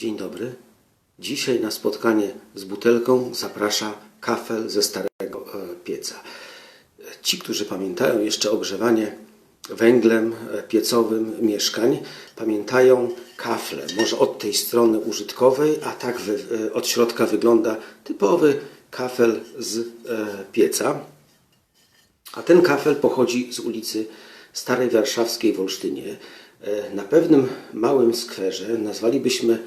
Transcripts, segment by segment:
Dzień dobry. Dzisiaj na spotkanie z butelką zaprasza kafel ze starego e, pieca. Ci, którzy pamiętają jeszcze ogrzewanie węglem e, piecowym mieszkań, pamiętają kafle. Może od tej strony użytkowej, a tak e, od środka wygląda typowy kafel z pieca. A ten kafel pochodzi z ulicy Starej Warszawskiej w Olsztynie. Na pewnym małym skwerze nazwalibyśmy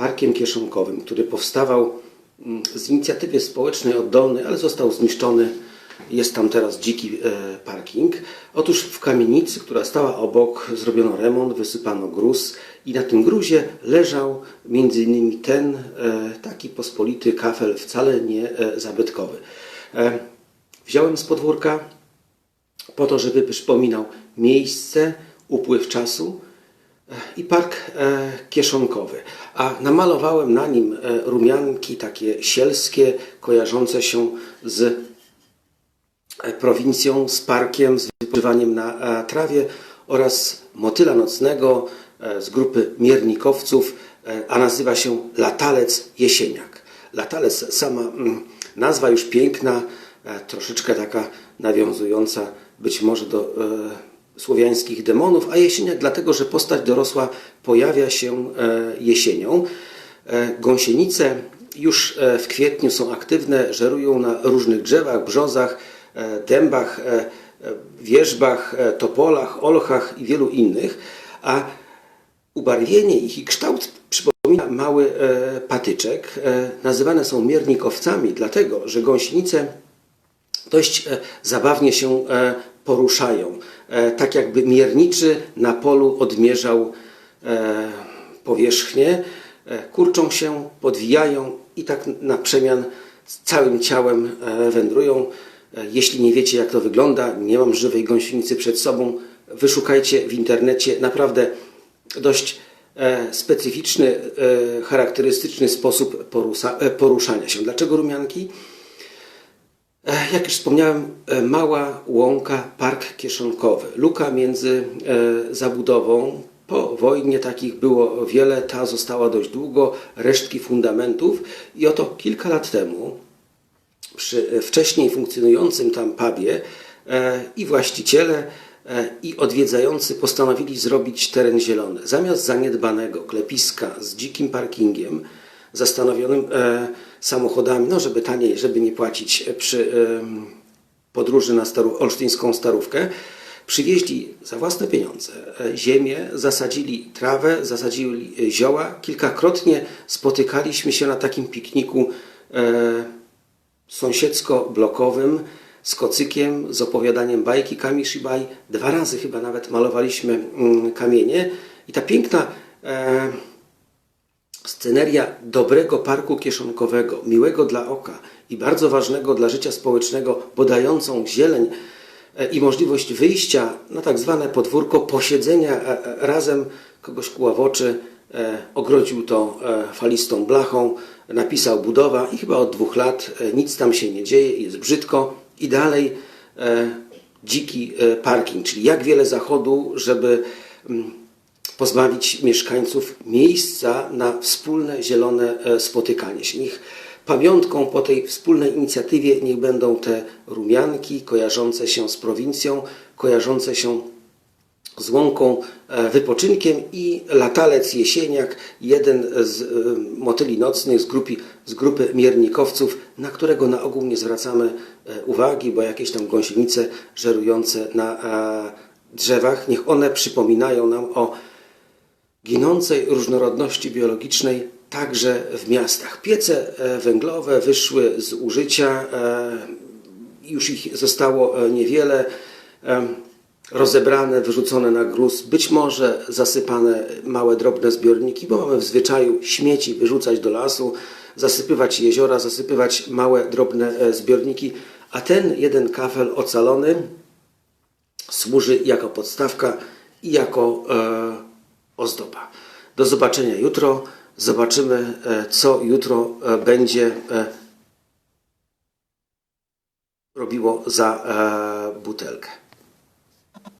parkiem kieszonkowym, który powstawał mm, z inicjatywy społecznej oddolnej, ale został zniszczony. Jest tam teraz dziki e, parking. Otóż w kamienicy, która stała obok, zrobiono remont, wysypano gruz i na tym gruzie leżał między innymi ten e, taki pospolity kafel, wcale nie e, zabytkowy. Wziąłem z podwórka, po to, żeby przypominał miejsce, upływ czasu i park e, kieszonkowy. A namalowałem na nim e, rumianki takie sielskie, kojarzące się z e, prowincją, z parkiem, z wypływaniem na trawie oraz motyla nocnego z grupy miernikowców, a nazywa się Latalec Jesieniak. Latalec, sama mm, nazwa już piękna, troszeczkę taka nawiązująca być może do słowiańskich demonów, a jesieniak dlatego, że postać dorosła pojawia się e, jesienią. E, gąsienice już e, w kwietniu są aktywne, żerują na różnych drzewach, brzozach, dębach, wierzbach, topolach, olchach i wielu innych, a ubarwienie ich i kształt przypomina mały patyczek. Nazywane są miernikowcami, dlatego że gąsienice dość e, zabawnie się e, poruszają. E, Tak jakby mierniczy na polu odmierzał powierzchnię, kurczą się, podwijają i tak na przemian całym ciałem wędrują. Jeśli nie wiecie jak to wygląda, nie mam żywej gąsienicy przed sobą, wyszukajcie w internecie. Naprawdę dość specyficzny, charakterystyczny sposób porusza, poruszania się. Dlaczego rumianki? E, Jak już wspomniałem, e, mała łąka, park kieszonkowy. Luka między e, zabudową. Po wojnie takich było wiele, ta została dość długo, resztki fundamentów i oto kilka lat temu przy wcześniej funkcjonującym tam pubie i właściciele i odwiedzający postanowili zrobić teren zielony. Zamiast zaniedbanego klepiska z dzikim parkingiem, zastanowionym e, samochodami, no żeby taniej, żeby nie płacić e, przy em, podróży na staru, olsztyńską starówkę, przywieźli za własne pieniądze e, ziemię, zasadzili trawę, zasadzili e, zioła. Kilkakrotnie spotykaliśmy się na takim pikniku e, sąsiedzko-blokowym z kocykiem, z opowiadaniem bajki Kamishibai. Dwa razy chyba nawet malowaliśmy mm, kamienie i ta piękna e, sceneria dobrego parku kieszonkowego, miłego dla oka i bardzo ważnego dla życia społecznego, bo dającą zieleń e, i możliwość wyjścia na tak zwane podwórko, posiedzenia e, e, razem kogoś kuła w oczy, ogrodził to falistą blachą, napisał budowa i chyba od dwóch lat nic tam się nie dzieje, jest brzydko i dalej dziki parking, czyli jak wiele zachodu, żeby mm, pozbawić mieszkańców miejsca na wspólne zielone e, spotykanie się. Niech pamiątką po tej wspólnej inicjatywie niech będą te rumianki kojarzące się z prowincją, kojarzące się z łąką, e, wypoczynkiem i latalec jesieniak, jeden z e, motyli nocnych z grupy, z grupy miernikowców, na którego na ogół nie zwracamy uwagi, bo jakieś tam gąsienice żerujące na drzewach, niech one przypominają nam o ginącej różnorodności biologicznej także w miastach. Piece e, węglowe wyszły z użycia, e, już ich zostało e, niewiele, rozebrane, wyrzucone na gruz, być może zasypane małe, drobne zbiorniki, bo mamy w zwyczaju śmieci wyrzucać do lasu, zasypywać jeziora, zasypywać małe, drobne zbiorniki, a ten jeden kafel ocalony służy jako podstawka i jako e, ozdoba. Do zobaczenia jutro. Zobaczymy, e, co jutro e, będzie e, robiło za butelkę.